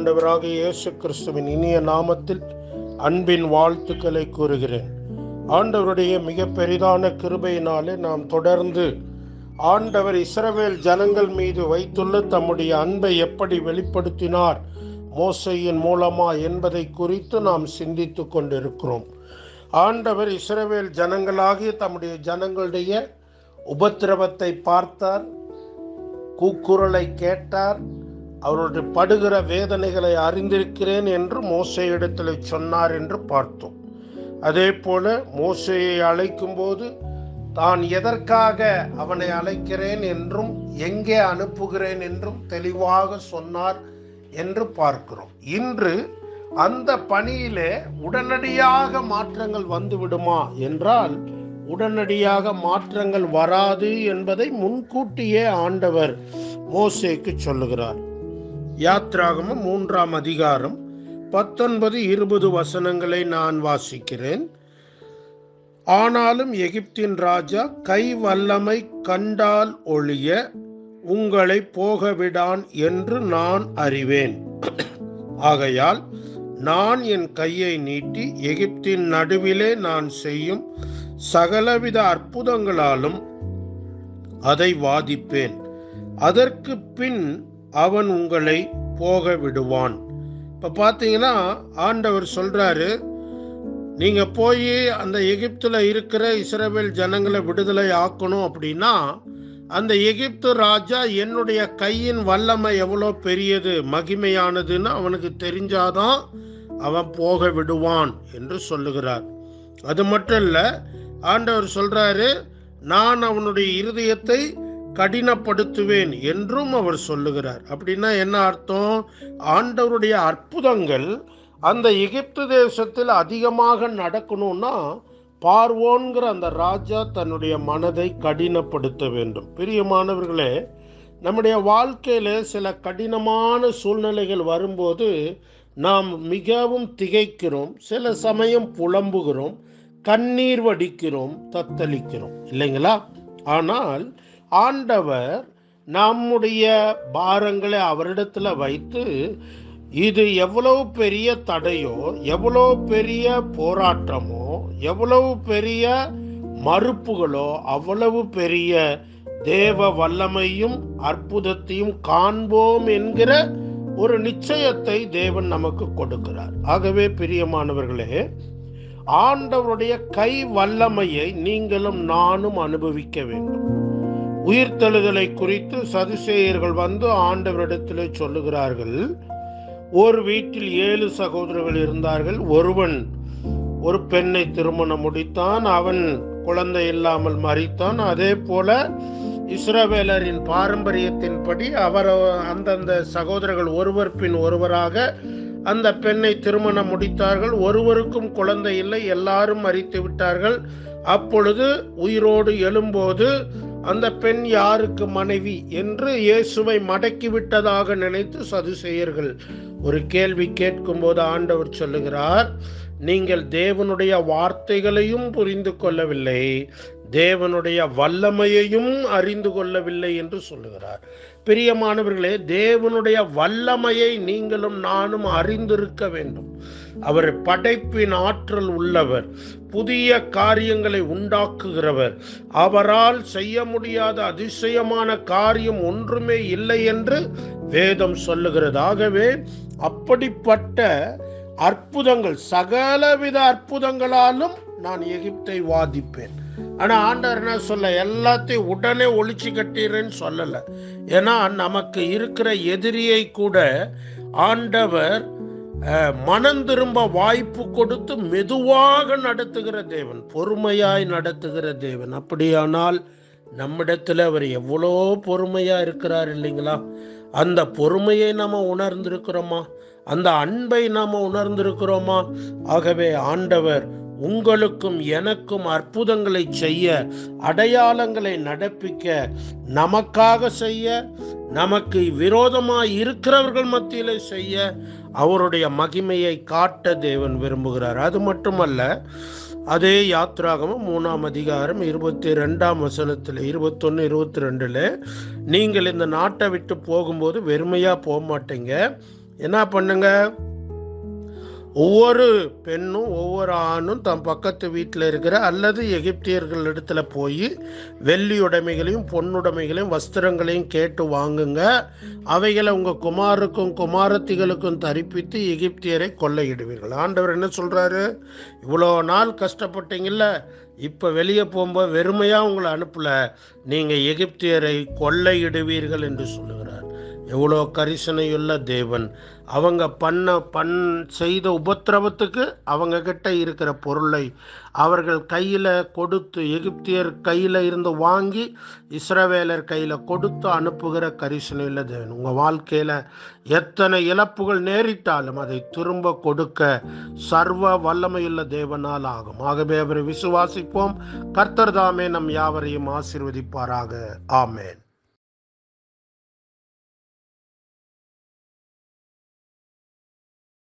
ஆண்டவராக இயேசு கிறிஸ்துவின் இனிய நாமத்தில் அன்பின் வாழ்த்துக்களை கூறுகிறேன். ஆண்டவருடைய மிக பெரிதான கிருபையினாலே நாம் தொடர்ந்து ஆண்டவர் இஸ்ரவேல் ஜனங்கள் மீது வைத்துள்ள தம்முடைய அன்பை எப்படி வெளிப்படுத்தினார் மோசையின் மூலமா என்பதை குறித்து நாம் சிந்தித்து கொண்டிருக்கிறோம். ஆண்டவர் இஸ்ரவேல் ஜனங்களாகிய தம்முடைய ஜனங்களுடைய உபத்திரவத்தை பார்த்தார் கூக்குரலை கேட்டார் அவருடைய படுகிற வேதனைகளை அறிந்திருக்கிறேன் என்று மோசையிடத்தில் சொன்னார் என்று பார்த்தோம். அதே போல மோசையை அழைக்கும் போது தான் எதற்காக அவனை அழைக்கிறேன் என்றும் எங்கே அனுப்புகிறேன் என்றும் தெளிவாக சொன்னார் என்று பார்க்கிறோம். இன்று அந்த பணியிலே உடனடியாக மாற்றங்கள் வந்துவிடுமா என்றால் உடனடியாக மாற்றங்கள் வராது என்பதை முன்கூட்டியே ஆண்டவர் மோசேக்கு சொல்லுகிறார். யாத்ராகமம் மூன்றாம் அதிகாரம் பத்தொன்பது இருபது வசனங்களை நான் வாசிக்கிறேன். ஆனாலும் எகிப்தின் ராஜா கை வல்லமை கண்டால் ஒழிய உங்களை போகவிடான் என்று நான் அறிவேன். ஆகையால் நான் என் கையை நீட்டி எகிப்தின் நடுவிலே நான் செய்யும் சகலவித அற்புதங்களாலும் அதை வாதிப்பேன். அதற்கு பின் அவன் உங்களை போக விடுவான் இப்போ பார்த்தீங்கன்னா ஆண்டவர் சொல்கிறாரு நீங்கள் போய் அந்த எகிப்தில் இருக்கிற இஸ்ரேவேல் ஜனங்களை விடுதலை ஆக்கணும் அப்படின்னா அந்த எகிப்து ராஜா என்னுடைய கையின் வல்லமை எவ்வளோ பெரியது மகிமையானதுன்னு அவனுக்கு தெரிஞ்சாதான் அவன் போக விடுவான் என்று சொல்லுகிறார். அது மட்டும் இல்லை ஆண்டவர் சொல்கிறாரு நான் அவனுடைய இருதயத்தை கடினப்படுத்துவேன் என்றும் அவர் சொல்லுகிறார். அப்படின்னா என்ன அர்த்தம்? ஆண்டவருடைய அற்புதங்கள் அந்த எகிப்து தேசத்தில் அதிகமாக நடக்கணும்னா பார்வோன்கிற அந்த ராஜா தன்னுடைய மனதை கடினப்படுத்த வேண்டும். பிரியமானவர்களே நம்முடைய வாழ்க்கையில் சில கடினமான சூழ்நிலைகள் வரும்போது நாம் மிகவும் திகைக்கிறோம் சில சமயம் புலம்புகிறோம் கண்ணீர் வடிக்கிறோம் தத்தளிக்கிறோம். இல்லைங்களா? ஆனால் ஆண்டவர் நம்முடைய பாரங்களை அவரிடத்தில் வைத்து இது எவ்வளவு பெரிய தடையோ எவ்வளோ பெரிய போராட்டமோ எவ்வளவு பெரிய மறுப்புகளோ அவ்வளவு பெரிய தேவ வல்லமையும் அற்புதத்தையும் காண்போம் என்கிற ஒரு நிச்சயத்தை தேவன் நமக்கு கொடுக்கிறார். ஆகவே பிரியமானவர்களே ஆண்டவருடைய கை வல்லமையை நீங்களும் நானும் அனுபவிக்க வேண்டும். உயிர்த்தெழுதலை குறித்து சதுசேயர்கள் வந்து ஆண்டவரிடத்தில் சொல்லுகிறார்கள். ஒரு வீட்டில் ஏழு சகோதரர்கள் இருந்தார்கள். ஒருவன் ஒரு பெண்ணை திருமணம் முடித்தான். அவன் குழந்தை இல்லாமல் மறித்தான் அதே போல இஸ்ரவேலரின் பாரம்பரியத்தின்படி அவர் அந்தந்த சகோதரர்கள் ஒருவர் பின் ஒருவராக அந்த பெண்ணை திருமணம் முடித்தார்கள். ஒருவருக்கும் குழந்தை இல்லை. எல்லாரும் மறித்து விட்டார்கள். அப்பொழுது உயிரோடு எழும்போது அந்த பெண் யாருக்கு மனைவி என்று இயேசுவை மடக்கிவிட்டதாக நினைத்து சதுசெயர்கள் ஒரு கேள்வி கேட்கும்போது ஆண்டவர் சொல்லுகிறார் நீங்கள் தேவனுடைய வார்த்தைகளையும் புரிந்து கொள்ளவில்லை தேவனுடைய வல்லமையையும் அறிந்து கொள்ளவில்லை என்று சொல்லுகிறார். பிரியமானவர்களே தேவனுடைய வல்லமையை நீங்களும் நானும் அறிந்திருக்க வேண்டும். அவர் படைப்பின் ஆற்றல் உள்ளவர் புதிய காரியங்களை உண்டாக்குகிறவர். அவரால் செய்ய முடியாத அதிசயமான காரியம் ஒன்றுமே இல்லை என்று வேதம் சொல்லுகிறது. ஆகவே அப்படிப்பட்ட அற்புதங்கள் சகலவித அற்புதங்களாலும் நான் எகிப்தை வாதிப்பேன். ஆனா ஆண்டவர் என்ன சொல்ல எல்லாத்தையும் உடனே ஒழிச்சு கட்டிடுறேன்னு சொல்லல. ஏன்னா நமக்கு இருக்கிற எதிரியை கூட ஆண்டவர் மனம் திரும்ப வாய்ப்பு கொடுத்து மெதுவாக நடத்துகிற தேவன் பொறுமையாய் நடத்துகிற தேவன். அப்படியானால் நம்மிடத்துல அவர் எவ்வளோ பொறுமையாக இருக்கிறார் இல்லைங்களா? அந்த பொறுமையை நம்ம உணர்ந்திருக்கிறோமா? அந்த அன்பை நாம் உணர்ந்திருக்கிறோமா? ஆகவே ஆண்டவர் உங்களுக்கும் எனக்கும் அற்புதங்களை செய்ய அடையாளங்களை நடப்பிக்க நமக்காக செய்ய நமக்கு விரோதமாய் இருக்கிறவர்கள் மத்தியில் செய்ய அவருடைய மகிமையை காட்ட தேவன் விரும்புகிறார். அது மட்டுமல்ல அதே யாத்ராகமும் மூணாம் அதிகாரம் இருபத்தி ரெண்டாம் வசனத்தில் இருபத்தொன்று இருபத்தி ரெண்டில் நீங்கள் இந்த நாட்டை விட்டு போகும்போது வெறுமையாக போக மாட்டீங்க என்ன பண்ணுங்கள் ஒவ்வொரு பெண்ணும் ஒவ்வொரு ஆணும் தம் பக்கத்து வீட்டில் இருக்கிற அல்லது எகிப்தியர்கள் இடத்துல போய் வெள்ளி உடைமைகளையும் பொன்னுடைமைகளையும் வஸ்திரங்களையும் கேட்டு வாங்குங்க. அவைகளை உங்கள் குமாருக்கும் குமாரத்திகளுக்கும் தரிப்பித்து எகிப்தியரை கொள்ளையிடுவீர்கள். ஆண்டவர் என்ன சொல்கிறாரு இவ்வளோ நாள் கஷ்டப்பட்டீங்கல்ல இப்போ வெளியே போகும்போது வெறுமையாக உங்களை அனுப்பல. நீங்கள் எகிப்தியரை கொள்ளையிடுவீர்கள் என்று சொல்லுகிறார். எவ்வளோ கரிசனையுள்ள தேவன். அவங்க பண்ண பண் செய்த உபத்திரவத்துக்கு அவங்க கிட்ட இருக்கிற பொருளை அவர்கள் கையில் கொடுத்து எகிப்தியர் கையில் இருந்து வாங்கி இஸ்ரவேலர் கையில் கொடுத்து அனுப்புகிற கரிசனையுள்ள தேவன். உங்கள் வாழ்க்கையில் எத்தனை இழப்புகள் நேரிட்டாலும் அதை திரும்ப கொடுக்க சர்வ வல்லமையுள்ள தேவனால் ஆகும். ஆகவே அவரை விசுவாசிப்போம். கர்த்தர் தாமே நம் யாவரையும் ஆசீர்வதிப்பாராக. ஆமேன்.